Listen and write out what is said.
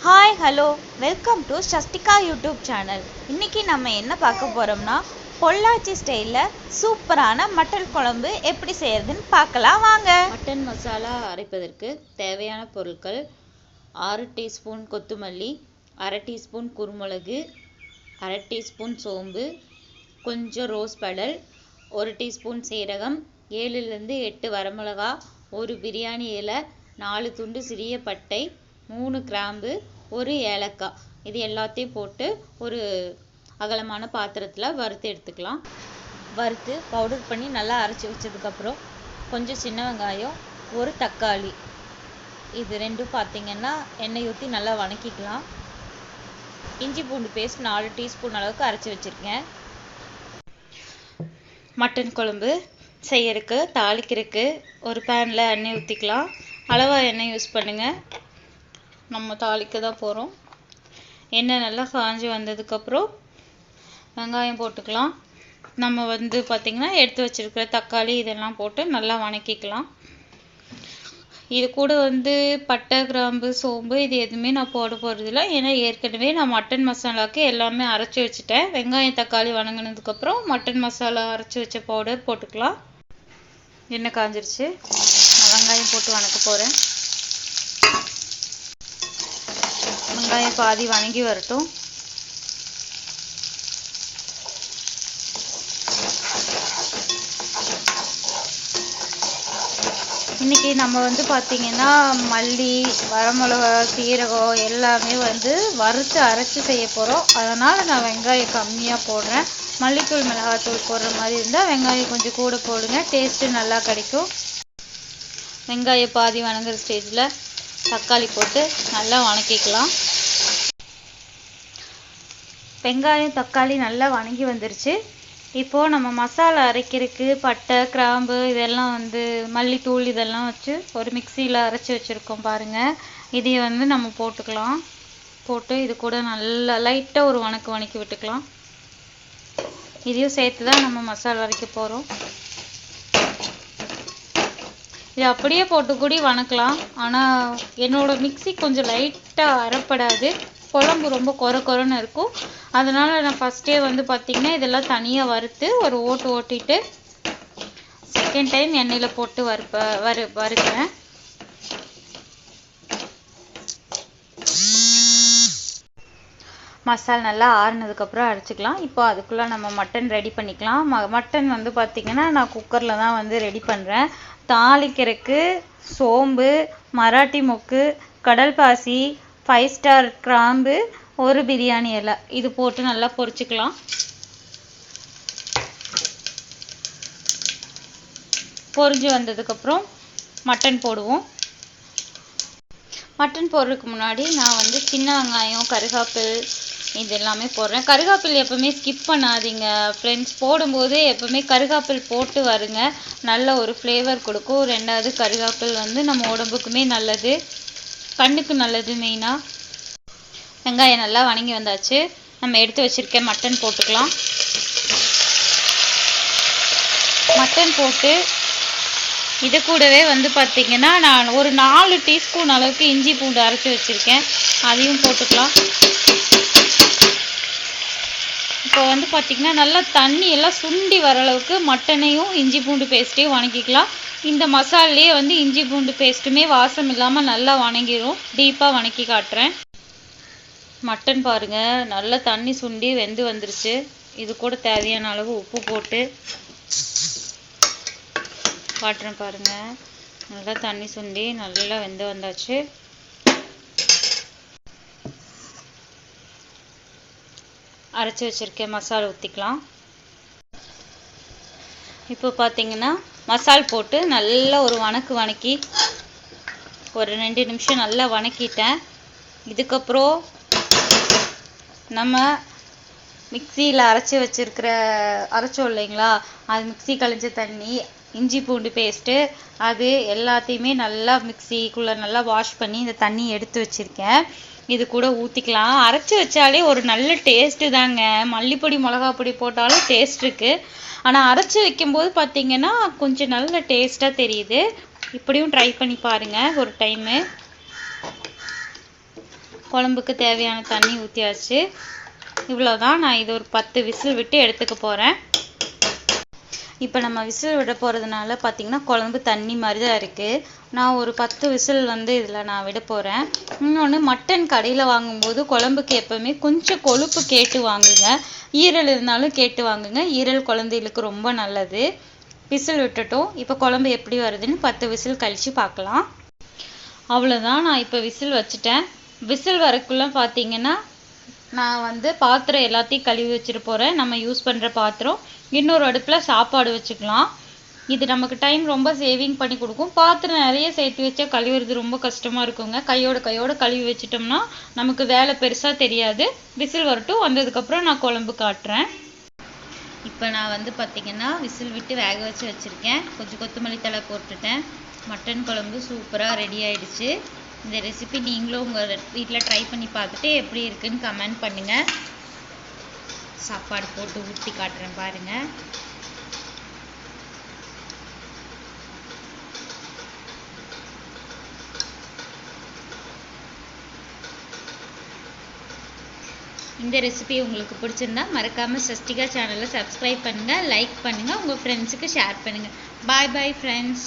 Hi hello welcome to Sastika YouTube channel இன்றைக்கி நம்ம என்ன பார்க்க போகிறோம்னா பொள்ளாச்சி ஸ்டைலில் சூப்பரான மட்டன் குழம்பு எப்படி செய்யறதுன்னு பார்க்கலாம் வாங்க. மட்டன் மசாலா அரைப்பதற்கு தேவையான பொருட்கள் ஆறு டீஸ்பூன் கொத்தமல்லி அரை டீஸ்பூன் குருமிளகு அரை டீஸ்பூன் சோம்பு கொஞ்சம் ரோஸ் படல் ஒரு டீஸ்பூன் சீரகம் ஏழுலேருந்து எட்டு வரமிளகா ஒரு பிரியாணி இலை நாலு துண்டு சிறிய பட்டை மூணு கிராம்பு ஒரு ஏலக்காய். இது எல்லாத்தையும் போட்டு ஒரு அகலமான பாத்திரத்தில் வறுத்து எடுத்துக்கலாம். வறுத்து பவுடர் பண்ணி நல்லா அரைச்சி வச்சதுக்கப்புறம் கொஞ்சம் சின்ன வெங்காயம் ஒரு தக்காளி. இது ரெண்டும் பார்த்தீங்கன்னா எண்ணெய் ஊற்றி நல்லா வணக்கிக்கலாம். இஞ்சி பூண்டு பேஸ்ட் நாலு டீஸ்பூன் அளவுக்கு அரைச்சி வச்சுருக்கேன். மட்டன் குழம்பு செய்யறதுக்கு தாளிக்கிறதுக்கு ஒரு பேனில் எண்ணெய் ஊற்றிக்கலாம் அளவாக எண்ணெய் யூஸ் பண்ணுங்கள் நம்ம தாளிக்க தான் போகிறோம் எண்ணெய் நல்லா காஞ்சி வந்ததுக்கப்புறம் வெங்காயம் போட்டுக்கலாம். நம்ம வந்து பார்த்திங்கன்னா எடுத்து வச்சிருக்கிற தக்காளி இதெல்லாம் போட்டு நல்லா வணக்கிக்கலாம். இது கூட வந்து பட்டை கிராம்பு சோம்பு இது எதுவுமே நான் போட போகிறதில்ல ஏன்னா ஏற்கனவே நான் மட்டன் மசாலாவுக்கு எல்லாமே அரைச்சி வச்சுட்டேன். வெங்காயம் தக்காளி வணங்கினதுக்கப்புறம் மட்டன் மசாலா அரைச்சி வச்ச பவுடர் போட்டுக்கலாம். எண்ணெய் காஞ்சிருச்சு. நான் வெங்காயம் போட்டு வணக்க போகிறேன் வெங்காயம் பாதி வணங்கி வரட்டும் இன்னைக்கு நம்ம வந்து பார்த்தீங்கன்னா மல்லி வரமிளகா சீரகம் எல்லாமே வந்து வறுத்து அரைச்சி செய்ய போகிறோம் அதனால் நான் வெங்காயம் கம்மியாக போடுறேன் மல்லித்தூள் மிளகாத்தூள் போடுற மாதிரி இருந்தால் வெங்காயம் கொஞ்சம் கூட போடுங்க டேஸ்ட்டு நல்லா கிடைக்கும் வெங்காயம் பாதி வணங்குற ஸ்டேஜில் தக்காளி போட்டு நல்லா வணக்கிக்கலாம் வெங்காயம் தக்காளி நல்லா வணங்கி வந்துருச்சு. இப்போது நம்ம மசாலா அரைக்கிறதுக்கு பட்டை கிராம்பு இதெல்லாம் வந்து மல்லித்தூள் இதெல்லாம் வச்சு ஒரு மிக்சியில் அரைச்சி வச்சுருக்கோம் பாருங்கள் இதையை வந்து நம்ம போட்டுக்கலாம். போட்டு இது கூட நல்லா லைட்டாக ஒரு வணக்கு வணக்கி விட்டுக்கலாம். இதையும் சேர்த்து தான் நம்ம மசாலா அரைக்க போகிறோம் இது அப்படியே போட்டு கூடி வணக்கலாம். ஆனால் என்னோட மிக்ஸி கொஞ்சம் லைட்டாக அரைப்படாது. குழம்பு ரொம்ப கொர கொரன்னு இருக்கும். அதனால நான் ஃபஸ்ட்டே வந்து பார்த்திங்கன்னா இதெல்லாம் தனியாக வறுத்து ஒரு ஓட்டு ஓட்டிட்டு செகண்ட் டைம் எண்ணெயில் போட்டு வறுப்ப வறு வறுக்கிறேன். மசாலா நல்லா ஆறுனதுக்கப்புறம் அரைச்சிக்கலாம். இப்போ அதுக்குள்ளே நம்ம மட்டன் ரெடி பண்ணிக்கலாம். ம மட்டன் வந்து பார்த்திங்கன்னா நான் குக்கரில் தான் வந்து ரெடி பண்ணுறேன் தாளிக்கிறதுக்கு சோம்பு மராட்டி மொக்கு கடல் பாசி ஃபைவ் ஸ்டார் கிராம்பு ஒரு பிரியாணி இலை. இது போட்டு நல்லா பொரிச்சுக்கலாம். பொரிஞ்சு வந்ததுக்கப்புறம் மட்டன் போடுவோம். மட்டன் போடுறதுக்கு முன்னாடி நான் வந்து சின்ன வெங்காயம் கருகாப்பில் இது எல்லாமே போடுறேன். கருகாப்பில் எப்போவுமே ஸ்கிப் பண்ணாதீங்க. ஃப்ரெண்ட்ஸ் போடும்போது எப்போவுமே கருகாப்பில் போட்டு வருங்க. நல்ல ஒரு ஃப்ளேவர் கொடுக்கும். ரெண்டாவது கருகாப்பில் வந்து நம்ம உடம்புக்குமே நல்லது. கண்ணுக்கு நல்லது மெயினாக வெங்காயம் நல்லா வணங்கி வந்தாச்சு. நம்ம எடுத்து வச்சிருக்க மட்டன் போட்டுக்கலாம். மட்டன் போட்டு இது கூடவே வந்து பார்த்திங்கன்னா நான் ஒரு நாலு டீஸ்பூன் அளவுக்கு இஞ்சி பூண்டு அரைச்சி வச்சுருக்கேன். அதையும் போட்டுக்கலாம். இப்போ வந்து பார்த்திங்கன்னா நல்லா தண்ணி எல்லாம் சுண்டி வர அளவுக்கு மட்டனையும் இஞ்சி பூண்டு பேஸ்ட்டையும் வணக்கிக்கலாம். இந்த மசாலையே வந்து இஞ்சி பூண்டு பேஸ்ட்டுமே வாசம் இல்லாமல் நல்லா வணங்கிடும் டீப்பாக வணக்கி காட்டுறேன். மட்டன் பாருங்க நல்லா தண்ணி சுண்டி வெந்து வந்துருச்சு. இது கூட தேவையான அளவு உப்பு போட்டு காட்டுறேன் பாருங்கள் நல்லா தண்ணி சுண்டி நல்லா வெந்து வந்தாச்சு. அரைச்சி வச்சிருக்கேன் மசாலா ஊற்றிக்கலாம் இப்போ பார்த்தீங்கன்னா மசால் போட்டு நல்லா ஒரு வணக்கு வணக்கி ஒரு ரெண்டு நிமிஷம் நல்லா வணக்கிட்டேன். இதுக்கப்புறம் நம்ம மிக்சியில் அரைச்சி வச்சிருக்கிற அரைச்சோம் இல்லைங்களா? அது மிக்சி கழிஞ்ச தண்ணி இஞ்சி பூண்டு பேஸ்ட்டு அது எல்லாத்தையுமே நல்லா மிக்சிக்குள்ளே நல்லா வாஷ் பண்ணி இந்த தண்ணி எடுத்து வச்சுருக்கேன். இது கூட ஊற்றிக்கலாம் அரைச்சி வச்சாலே ஒரு நல்ல டேஸ்ட்டு தாங்க. மல்லிப்பொடி மிளகா பொடி போட்டாலும் டேஸ்ட் இருக்குது ஆனால் அரைச்சி வைக்கும்போது பார்த்தீங்கன்னா கொஞ்சம் நல்ல டேஸ்ட்டாக தெரியுது. இப்படியும் ட்ரை பண்ணி பாருங்கள் ஒரு டைமு குழம்புக்கு தேவையான தண்ணி ஊற்றியாச்சு இவ்வளோதான் நான் இது ஒரு பத்து விசில் விட்டு எடுத்துக்க போகிறேன் இப்போ நம்ம விசில் விட போகிறதுனால பார்த்தீங்கன்னா குழம்பு தண்ணி மாதிரி தான் இருக்குது நான் ஒரு பத்து விசில் வந்து இதில் நான் விட போகிறேன் இன்னொன்று மட்டன் கடையில் வாங்கும்போது குழம்புக்கு எப்போவுமே கொஞ்சம் கொழுப்பு கேட்டு வாங்குங்க. ஈரல் இருந்தாலும் கேட்டு வாங்குங்க. ஈரல் குழந்தைகளுக்கு ரொம்ப நல்லது. விசில் விட்டுட்டோம். இப்போ குழம்பு எப்படி வருதுன்னு பத்து விசில் கழித்து பார்க்கலாம். அவ்வளோதான் நான் இப்போ விசில் வச்சுட்டேன். விசில் வரக்குள்ள பார்த்தீங்கன்னா நான் வந்து பாத்திரம் எல்லாத்தையும் கழுவி வச்சுட்டு போகிறேன் நம்ம யூஸ் பண்ணுற பாத்திரம். இன்னொரு அடுப்பில் சாப்பாடு வச்சுக்கலாம். இது நமக்கு டைம் ரொம்ப சேவிங் பண்ணி கொடுக்கும். பாத்திரம் நிறைய சேர்த்து வச்சா கழுவுறது ரொம்ப கஷ்டமாக இருக்குங்க. கையோட கையோட கழுவி வச்சிட்டோம்னா நமக்கு வேலை பெருசாக தெரியாது. விசில் வரட்டும். வந்ததுக்கப்புறம் நான் குழம்பு காட்டுறேன். இப்போ நான் வந்து பார்த்தீங்கன்னா விசில் விட்டு வேக வச்சு வச்சுருக்கேன். கொஞ்சம் கொத்தமல்லி தழை போட்டுட்டேன். மட்டன் குழம்பு சூப்பராக ரெடி ஆயிடுச்சு. இந்த ரெசிபி நீங்களும் உங்கள் வீட்டில் ட்ரை பண்ணி பார்த்துட்டு எப்படி இருக்குன்னு கமெண்ட் பண்ணுங்கள் சாப்பாடு போட்டு ஊற்றி காட்டுறேன் பாருங்கள் இந்த ரெசிபி உங்களுக்கு பிடிச்சிருந்தா மறக்காமல் சஷ்டிகா சேனலை சப்ஸ்கிரைப் பண்ணுங்கள் லைக் பண்ணுங்கள் உங்கள் ஃப்ரெண்ட்ஸுக்கு ஷேர் பண்ணுங்கள் பாய் பாய் ஃப்ரெண்ட்ஸ்